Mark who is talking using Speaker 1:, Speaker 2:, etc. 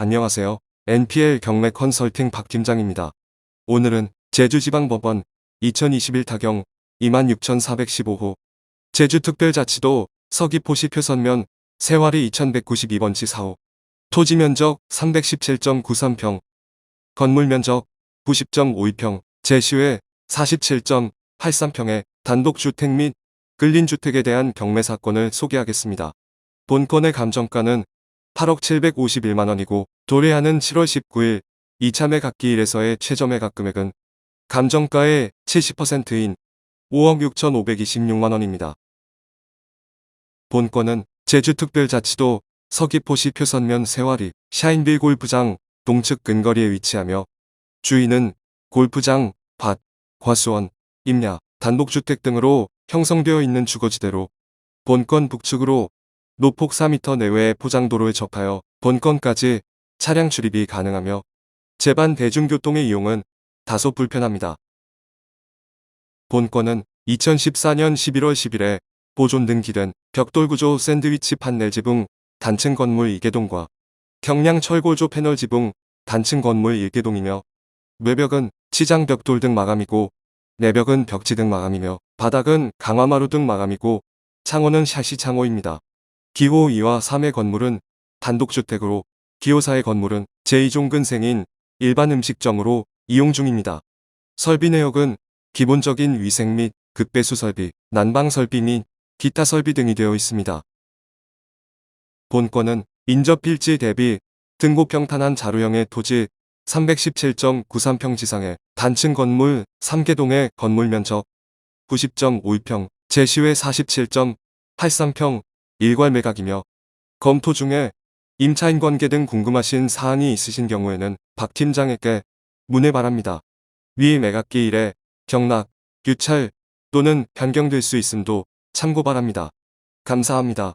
Speaker 1: 안녕하세요. NPL 경매 컨설팅 박 팀장입니다. 오늘은 제주지방법원 2021 타경 26,415호 제주특별자치도 서귀포시 표선면 세와리 2192번지 4호 토지 면적 317.93평 건물 면적 90.52평 제시외 47.83평의 단독주택 및 근린주택에 대한 경매 사건을 소개하겠습니다. 본건의 감정가는 8억 751만 원이고 도래하는 7월 19일 2차 매각기 일에서의 최저 매각 금액은 감정가의 70%인 5억 6,526만 원입니다. 본건은 제주특별자치도 서귀포시 표선면 세와리 샤인빌 골프장 동측 근거리에 위치하며 주인은 골프장, 밭, 과수원, 임야, 단독주택 등으로 형성되어 있는 주거지대로 본건 북측으로 노폭 4m 내외의 포장도로에 접하여 본건까지 차량 출입이 가능하며 제반 대중교통의 이용은 다소 불편합니다. 본건은 2014년 11월 10일에 보존 등기된 벽돌구조 샌드위치 판넬 지붕 단층 건물 2개동과 경량 철골조 패널 지붕 단층 건물 1개동이며 외벽은 치장 벽돌 등 마감이고 내벽은 벽지 등 마감이며 바닥은 강화마루 등 마감이고 창호는 샤시 창호입니다. 기호 2와 3의 건물은 단독주택으로 기호 4의 건물은 제2종근생인 일반 음식점으로 이용 중입니다. 설비 내역은 기본적인 위생 및 급배수 설비, 난방 설비 및 기타 설비 등이 되어 있습니다. 본건은 인접 필지 대비 등고 평탄한 자루형의 토지 317.93평 지상의 단층 건물 3개동의 건물 면적 90.52평, 제시외 47.83평 일괄 매각이며 검토 중에 임차인 관계 등 궁금하신 사항이 있으신 경우에는 박 팀장에게 문의 바랍니다. 위 매각기 일에 경락, 유찰 또는 변경될 수 있음도 참고 바랍니다. 감사합니다.